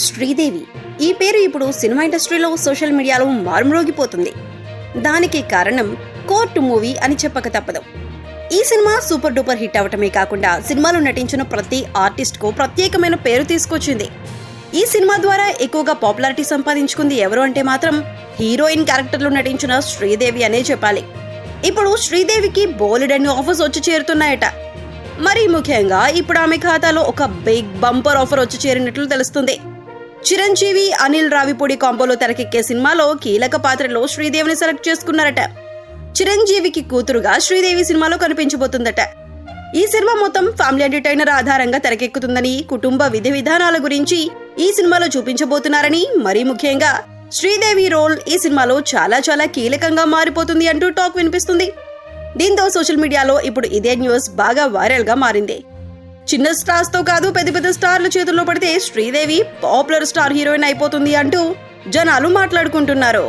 శ్రీదేవి. ఈ పేరు ఇప్పుడు సినిమా ఇండస్ట్రీలో సోషల్ మీడియాలో మారుమ్రోగిపోతుంది. దానికి కారణం కోర్టు మూవీ అని చెప్పక తప్పదు. ఈ సినిమా సూపర్ డూపర్ హిట్ అవటమే కాకుండా సినిమాలో నటించిన ప్రతి ఆర్టిస్ట్కు ప్రత్యేకమైన పేరు తీసుకొచ్చింది. ఈ సినిమా ద్వారా ఎక్కువగా పాపులారిటీ సంపాదించుకుంది ఎవరు అంటే మాత్రం హీరోయిన్ క్యారెక్టర్లో నటించిన శ్రీదేవి అనే చెప్పాలి. ఇప్పుడు శ్రీదేవికి బోలెడన్ని ఆఫర్స్ వచ్చి చేరుతున్నాయట. మరీ ముఖ్యంగా ఇప్పుడు ఆమె ఖాతాలో ఒక బిగ్ బంపర్ ఆఫర్ వచ్చి చేరినట్లు తెలుస్తుంది. చిరంజీవి అనిల్ రావిపూడి కాంబోలో తెరకెక్కే సినిమాలో కీలక పాత్రలో శ్రీదేవిని సెలెక్ట్ చేసుకున్నారట. చిరంజీవికి కూతురుగా శ్రీదేవి సినిమాలో కనిపించబోతుందట. ఈ సినిమా మొత్తం ఫ్యామిలీ ఎంటర్టైనర్ ఆధారంగా తెరకెక్కుతుందని కుటుంబ విధి విధానాల గురించి ఈ సినిమాలో చూపించబోతున్నారని మరీ ముఖ్యంగా శ్రీదేవి రోల్ ఈ సినిమాలో చాలా చాలా కీలకంగా మారిపోతుంది అంటూ టాక్ వినిపిస్తుంది. దీంతో సోషల్ మీడియాలో ఇప్పుడు ఇదే న్యూస్ బాగా వైరల్గా మారింది. చిన్న స్టార్స్తో కాదు పెద్ద పెద్ద స్టార్ల చేతుల్లో పడితే శ్రీదేవి పాపులర్ స్టార్ హీరోయిన్ అయిపోతుంది అంటూ జనాలు మాట్లాడుకుంటున్నారు.